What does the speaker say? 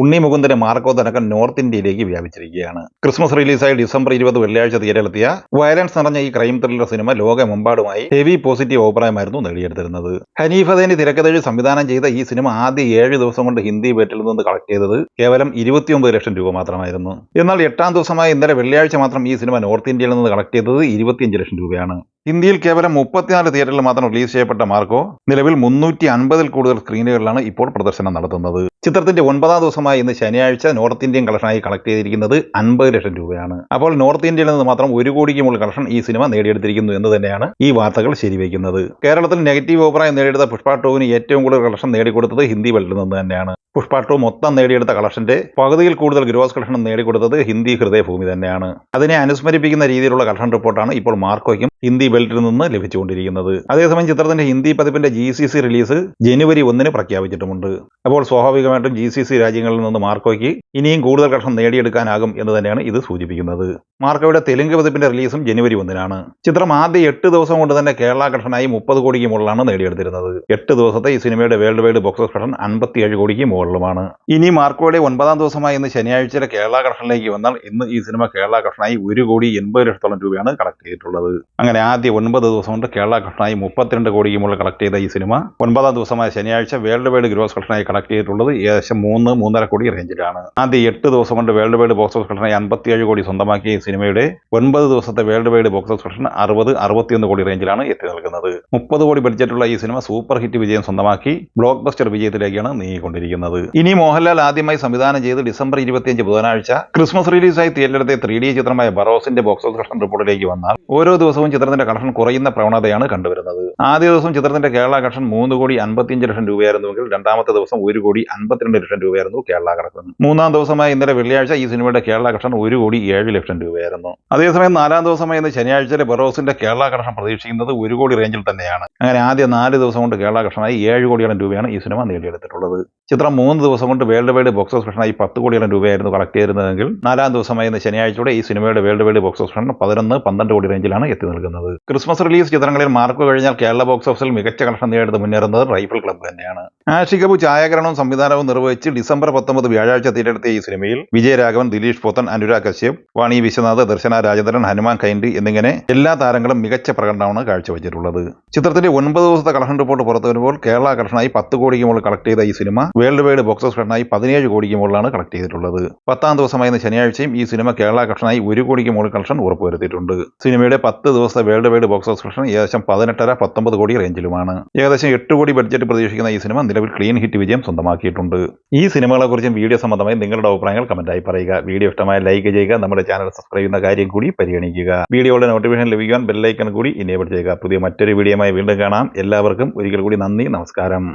ഉണ്ണി മുകുന്ദന്റെ Marco തനക്കൻ north ഇന്ത്യയിലേക്ക് വ്യാപിച്ചിരിക്കുകയാണ്. Christmas റിലീസായി December ഇരുപത് വെള്ളിയാഴ്ച തീരലെത്തിയ വയലൻസ് നിറഞ്ഞ ഈ ക്രൈം ത്രില്ലർ സിനിമ ലോകമെമ്പാടുമായി ഹെവി പോസിറ്റീവ് അഭിപ്രായമായിരുന്നു നേടിയെടുത്തിരുന്നത്. ഹനീഫതേന്റെ തിരക്കഥഴി സംവിധാനം ചെയ്ത ഈ സിനിമ ആദ്യ ഏഴ് ദിവസം കൊണ്ട് ഹിന്ദി ബേറ്റിൽ നിന്ന് കളക്ട് ചെയ്തത് കേവലം ഇരുപത്തിയൊമ്പത് ലക്ഷം രൂപ മാത്രമായിരുന്നു. എന്നാൽ എട്ടാം ദിവസമായ ഇന്നലെ വെള്ളിയാഴ്ച മാത്രം ഈ സിനിമ നോർത്ത് ഇന്ത്യയിൽ നിന്ന് കളക്ട് ചെയ്തത് ഇരുപത്തിയഞ്ച് ലക്ഷം രൂപയാണ്. ഇന്ത്യയിൽ കേവലം മുപ്പത്തിനാല് തിയേറ്ററിൽ മാത്രം റിലീസ് ചെയ്യപ്പെട്ട മാർക്കോ നിലവിൽ മുന്നൂറ്റി അൻപതിൽ കൂടുതൽ സ്ക്രീനുകളിലാണ് ഇപ്പോൾ പ്രദർശനം നടത്തുന്നത്. ചിത്രത്തിന്റെ ഒൻപതാം ദിവസമായ ഇന്ന് ശനിയാഴ്ച നോർത്ത് ഇന്ത്യൻ കളക്ഷനായി കളക്ട് ചെയ്തിരിക്കുന്നത് അൻപത് ലക്ഷം രൂപയാണ്. അപ്പോൾ നോർത്ത് ഇന്ത്യയിൽ നിന്ന് മാത്രം ഒരു കോടിക്ക് മുകളിൽ കളക്ഷൻ ഈ സിനിമ നേടിയെടുത്തിരിക്കുന്നു എന്ന് തന്നെയാണ് ഈ വാർത്തകൾ ശരിവയ്ക്കുന്നത് കേരളത്തിൽ നെഗറ്റീവ് അഭിപ്രായം നേടിയെടുത്ത പുഷ്പ ടൂവിന് ഏറ്റവും കൂടുതൽ കളക്ഷൻ നേടിക്കൊടുത്തത് ഹിന്ദി വെള്ളിൽ നിന്ന് തന്നെയാണ്. പുഷ്പ ടു മൊത്തം നേടിയെടുത്ത കളക്ഷന്റെ പകുതിയിൽ കൂടുതൽ ഗ്രോസ് കളക്ഷൻ നേടിക്കൊടുത്തത് ഹിന്ദി ഹൃദയഭൂമി തന്നെയാണ്. അതിനെ അനുസ്മരിപ്പിക്കുന്ന രീതിയിലുള്ള കളക്ഷൻ റിപ്പോർട്ടാണ് ഇപ്പോൾ മാർക്കോയ്ക്കും ഹിന്ദി ബെൽറ്റിൽ നിന്ന് ലഭിച്ചുകൊണ്ടിരിക്കുന്നത്. അതേസമയം ചിത്രത്തിന്റെ ഹിന്ദി പതിപ്പിന്റെ ജി സി സി റിലീസ് ജനുവരി ഒന്നിന് പ്രഖ്യാപിച്ചിട്ടുമുണ്ട്. അപ്പോൾ സ്വാഭാവികമായിട്ടും ജി സി സി രാജ്യങ്ങളിൽ നിന്ന് മാർക്കോയ്ക്ക് ഇനിയും കൂടുതൽ കളക്ഷൻ നേടിയെടുക്കാനാകും എന്ന് തന്നെയാണ് ഇത് സൂചിപ്പിക്കുന്നത്. മാർക്കോയുടെ തെലുങ്ക് പതിപ്പിന്റെ റിലീസും ജനുവരി ഒന്നിനാണ്. ചിത്രം ആദ്യ എട്ട് ദിവസം കൊണ്ട് തന്നെ കേരള കളക്ഷനായി മുപ്പത് കോടിക്ക് മുകളിലാണ് നേടിയെടുത്തിരുന്നത്. എട്ട് ദിവസത്തെ ഈ സിനിമയുടെ world wide box office collection അൻപത്തിയേഴ് കോടിക്ക് മുകളിലുമാണ്. ഇനി മാർക്കോയുടെ ഒൻപതാം ദിവസമായ ഇന്ന് ശനിയാഴ്ചയിലെ കേരള കളക്ഷനിലേക്ക് വന്നാൽ ഇന്ന് ഈ സിനിമ കേരള കളക്ഷനായി ഒരു കോടി എൺപത് ലക്ഷത്തോളം രൂപയാണ് കളക്ട് ചെയ്തിട്ടുള്ളത് അങ്ങനെ ആദ്യ ഒൻപത് ദിവസം കൊണ്ട് കേരള കളക്ഷനായി മുപ്പത്തിരണ്ട് കോടിക്ക് മുകളിൽ കളക്ട് ചെയ്ത ഈ സിനിമ ഒൻപതാം ദിവസമായ ശനിയാഴ്ച വേൾഡ് വൈഡ് ഗ്രോസ് കളക്ഷനായി കളക്ട് ചെയ്തിട്ടുള്ളത് ഏകദേശം മൂന്ന് മൂന്നര കോടി റേഞ്ചിലാണ് ആദ്യ എട്ട് ദിവസം കൊണ്ട് വേൾഡ് വൈഡ് ബോക്സ് ഓഫീസ് കളക്ഷനായി അൻപത്തിയേഴ് കോടി സ്വന്തമാക്കിയ ഈ സിനിമയുടെ ഒൻപത് ദിവസത്തെ world wide box office collection അറുപത് അറുപത്തിയൊന്ന് കോടി റേഞ്ചിലാണ് എത്തി നിൽക്കുന്നത്. മുപ്പത് കോടി ബഡ്ജറ്റുള്ള ഈ സിനിമ സൂപ്പർ ഹിറ്റ് വിജയം സ്വന്തമാക്കി ബ്ലോക്ക് ബസ്റ്റർ വിജയത്തിലേക്കാണ് നീങ്ങിക്കൊണ്ടിരിക്കുന്നത്. ഇനി മോഹൻലാൽ ആദ്യമായി സംവിധാനം ചെയ്ത് ഡിസംബർ ഇരുപത്തിയഞ്ച് ബുധനാഴ്ച ക്രിസ്മസ് റിലീസായി തിയേറ്ററിലെത്തിയ ത്രീ ഡി ചിത്രമായ ബറോസിന്റെ ബോക്സ് ഓഫീസ് കളക്ഷൻ റിപ്പോർട്ടിലേക്ക് വന്നാൽ ഓരോ ദിവസവും ചിത്രത്തിന്റെ കളക്ഷൻ കുറയുന്ന പ്രവണതയാണ് കണ്ടുവരുന്നത്. ആദ്യ ദിവസം ചിത്രത്തിന്റെ കേരള കളക്ഷൻ മൂന്ന് കോടി അൻപത്തിയഞ്ച് ലക്ഷം രൂപയായിരുന്നുവെങ്കിൽ രണ്ടാമത്തെ ദിവസം ഒരു കോടി അൻപത്തിരണ്ട് ലക്ഷം രൂപയായിരുന്നു കേരള കളക്ഷൻ മൂന്നാം ദിവസമായ ഇന്നലെ വെള്ളിയാഴ്ച ഈ സിനിമയുടെ കേരള കളക്ഷൻ ഒരു കോടി ഏഴ് ലക്ഷം രൂപയായിരുന്നു. അതേസമയം നാലാം ദിവസമായ ഇന്ന് ശനിയാഴ്ചയിലെ ബറോസിന്റെ കേരള കളക്ഷൻ പ്രതീക്ഷിക്കുന്നത് ഒരു കോടി റേഞ്ചിൽ തന്നെയാണ്. അങ്ങനെ ആദ്യ നാല് ദിവസം കൊണ്ട് കേരള കളക്ഷനായി ഏഴ് കോടിയോളം രൂപയാണ് ഈ സിനിമ നേടിയെടുത്തിട്ടുള്ളത്. ചിത്രം മൂന്ന് ദിവസം കൊണ്ട് വേൾഡ് വൈഡ് ബോക്സ് ഓഫീസ് കളക്ഷനായി പത്ത് കോടിയോളം രൂപയായിരുന്നു കളക്ട് ചെയ്തിരുന്നതെങ്കിൽ നാലാം ദിവസമായ ഇന്ന് ശനിയാഴ്ചയോടെ ഈ സിനിമയുടെ world wide box office collection പതിനൊന്ന് പന്ത്രണ്ട് കോടി റേഞ്ചിലാണ് എത്തി നിൽക്കുന്നത്. ക്രിസ്മസ് റിലീസ് ചിത്രങ്ങളിൽ മാർക്ക് കഴിഞ്ഞാൽ കേരള ബോക്സ് ഓഫീസിൽ മികച്ച കളക്ഷൻ നേടിയത് മുന്നേറുന്നത് റൈഫിൾ ക്ലബ്ബ് തന്നെയാണ്. ആഷികബു ഛായാഗ്രഹണവും സംവിധാനവും നിർവഹിച്ച് ഡിസംബർ പത്തൊമ്പത് വ്യാഴാഴ്ച തിരഞ്ഞെടുത്ത ഈ സിനിമയിൽ വിജയരാഘവൻ ദിലീഷ് പോത്തൻ അനുരാഗ് കശ്യപ് വാണി വിശ്വനാഥ് ദർശന രാജേന്ദ്രൻ ഹനുമാൻ കൈൻഡി എന്നിങ്ങനെ എല്ലാ താരങ്ങളും മികച്ച പ്രകടനമാണ് കാഴ്ചവെച്ചിട്ടുള്ളത്. ചിത്രത്തിന്റെ ഒൻപത് ദിവസത്തെ കളക്ഷൻ റിപ്പോർട്ട് പുറത്തു വരുമ്പോൾ കേരള കളക്ഷനായി പത്ത് കോടിക്ക് മുകളിൽ കളക്ട് ചെയ്ത ഈ cinema world wide box office കളക്ഷനായി പതിനേഴ് കോടിക്ക് മുകളിലാണ് കളക്ട് ചെയ്തിട്ടുള്ളത്. പത്താം ദിവസമായ ഇന്ന് ശനിയാഴ്ചയും ഈ സിനിമ കേരള കളക്ഷനായി ഒരു കോടിക്ക് മുകളിൽ കളക്ഷൻ ഉറപ്പുവരുത്തിയിട്ടുണ്ട്. സിനിമയുടെ പത്ത് ദിവസത്തെ world wide box office collection ഏകദേശം പതിനെട്ടര പത്തൊമ്പത് കോടി റേഞ്ചിലുമാണ്. ഏകദേശം എട്ട് കോടി ബഡ്ജറ്റ് പ്രതീക്ഷിക്കുന്ന ഈ സിനിമ നിലവിൽ ക്ലീൻ ഹിറ്റ് വിജയം സ്വന്തമാക്കിയിട്ടുണ്ട്. ഈ സിനിമകളെക്കുറിച്ചും വീഡിയോ സംബന്ധമായി നിങ്ങളുടെ അഭിപ്രായങ്ങൾ കമന്റായി പറയുക. വീഡിയോ ഇഷ്ടമായ ലൈക്ക് ചെയ്യുക. നമ്മുടെ ചാനൽ സബ്സ്ക്രൈബ് ചെയ്യുന്ന കാര്യം കൂടി പരിഗണിക്കുക. വീഡിയോയുടെ നോട്ടിഫിക്കേഷൻ ലഭിക്കാൻ ബെല്ലൈക്കൺ കൂടി ഇനേബിൾ ചെയ്യുക. പുതിയ മറ്റൊരു വീഡിയോയുമായി വീണ്ടും കാണാം. എല്ലാവർക്കും ഒരിക്കൽ കൂടി നന്ദി നമസ്കാരം.